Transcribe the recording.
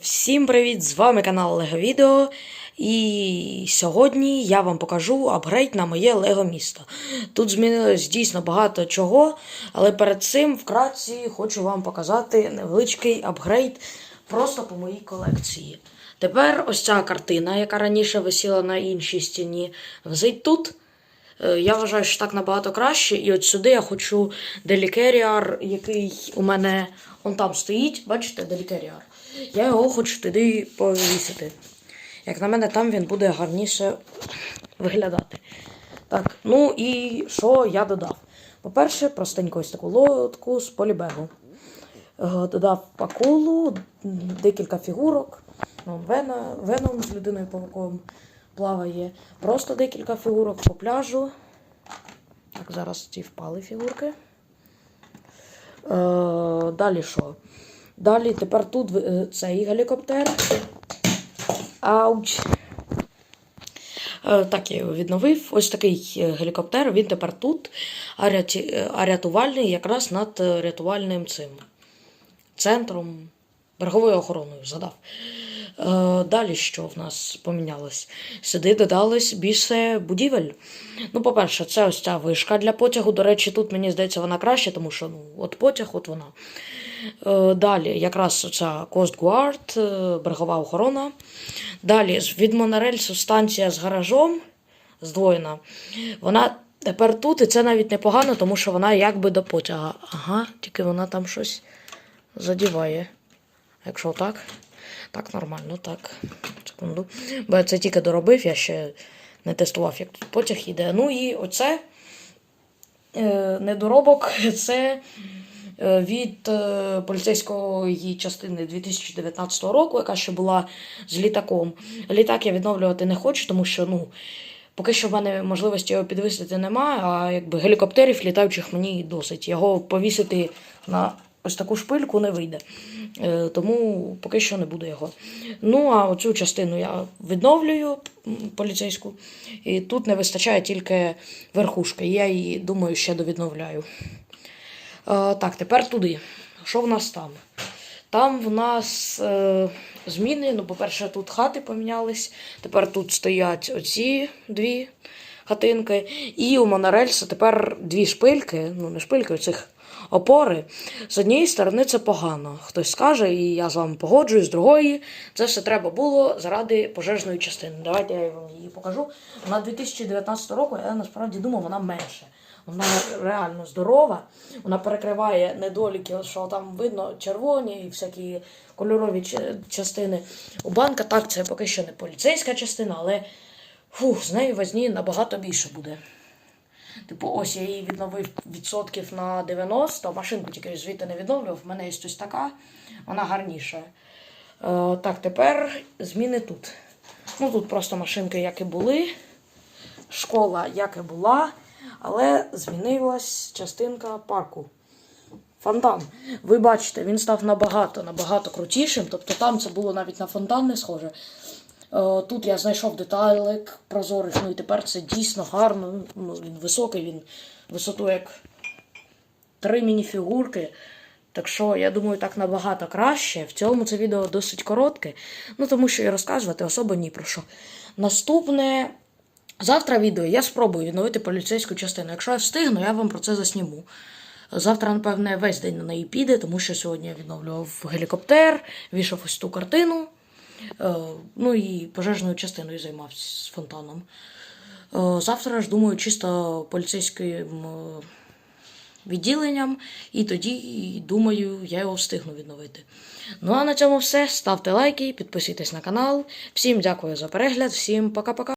Всім привіт! З вами канал Лего Відео. І сьогодні я вам покажу апгрейд на моє Лего місто. Тут змінилось дійсно багато чого, але перед цим вкратці хочу вам показати невеличкий апгрейд просто по моїй колекції. Тепер ось ця картина, яка раніше висіла на іншій стіні, висить тут. Е, Я вважаю, що так набагато краще. І от сюди я хочу Делікеріар, який у мене он там стоїть. Бачите, Делікеріар. Я його хочу туди повісити. Як на мене, там він буде гарніше виглядати. Так, ну і що я додав? По-перше, простенько ось таку лодку з полібегу. Е, Додав пакулу, декілька фігурок. Ну, Вена, Веном з людиною павуком плаває. Просто декілька фігурок по пляжу. Так, зараз ці впали фігурки. Е, далі що? Далі тепер тут е, цей гелікоптер. Ауч. Е, Так, я його відновив. Ось такий е, гелікоптер, він тепер тут, а, рятувальний якраз над рятувальним цим центром береговою охороною задав. Е, далі що в нас помінялось? Сюди додалось більше будівель. Ну, по-перше, це ось ця вишка для потягу. До речі, тут мені здається вона краще, тому що ну, от потяг, от вона. Е, далі якраз ця Coast Guard, е, берегова охорона. Далі від монорельсу станція з гаражом здвоєна. Вона тепер тут, і це навіть непогано, тому що вона якби до потяга. Ага, тільки вона там щось задіває. Якщо так, так нормально, так. Секунду. Бо я це тільки доробив, я ще не тестував, як тут потяг іде. Ну і оце е, недоробок це е, від е, поліцейської частини 2019 року, яка ще була з літаком. Літак я відновлювати не хочу, тому що ну, поки що в мене можливості його підвисити немає, а якби гелікоптерів літаючих мені досить. Його повісити на ось таку шпильку не вийде. Е, тому поки що не буду його. Ну, а оцю частину я відновлюю поліцейську. І тут не вистачає тільки верхушки. Я її, думаю, ще довідновляю. Е, так, тепер туди. Що в нас там? Там в нас е, зміни. Ну, по-перше, тут хати помінялись. Тепер тут стоять оці дві хатинки. І у монорельса тепер дві шпильки, ну не шпильки, оцих опори. З однієї сторони це погано. Хтось скаже, і я з вами погоджуюсь, з другої це все треба було заради пожежної частини. Давайте я вам її покажу. Вона 2019 року, я насправді думав, вона менше. Вона реально здорова. Вона перекриває недоліки, що там видно червоні і всякі кольорові частини. У банка так, це поки що не поліцейська частина, але фух, з нею возні набагато більше буде. Типу, ось я її відновив відсотків на 90, машинку тільки звідти не відновлював. В мене є ось така, вона гарніша. Е, так, тепер зміни тут. Ну, тут просто машинки, як і були. Школа, як і була, але змінилась частинка парку. Фонтан. Ви бачите, він став набагато, набагато крутішим. Тобто там це було навіть на фонтан не схоже. Е, Тут я знайшов детайлик прозорий, ну і тепер це дійсно гарно. Ну, він високий, він висоту як три мініфігурки. Так що, я думаю, так набагато краще. В цілому це відео досить коротке, ну тому що і розказувати особо ні про що. Наступне. Завтра відео я спробую відновити поліцейську частину. Якщо я встигну, я вам про це засніму. Завтра, напевне, весь день на неї піде, тому що сьогодні я відновлював гелікоптер, вішав ось ту картину. Е, ну і пожежною частиною займався з фонтаном. Е, завтра ж думаю, чисто поліцейським е, відділенням, і тоді, думаю, я його встигну відновити. Ну а на цьому все. Ставте лайки, підписуйтесь на канал. Всім дякую за перегляд, всім пока-пока.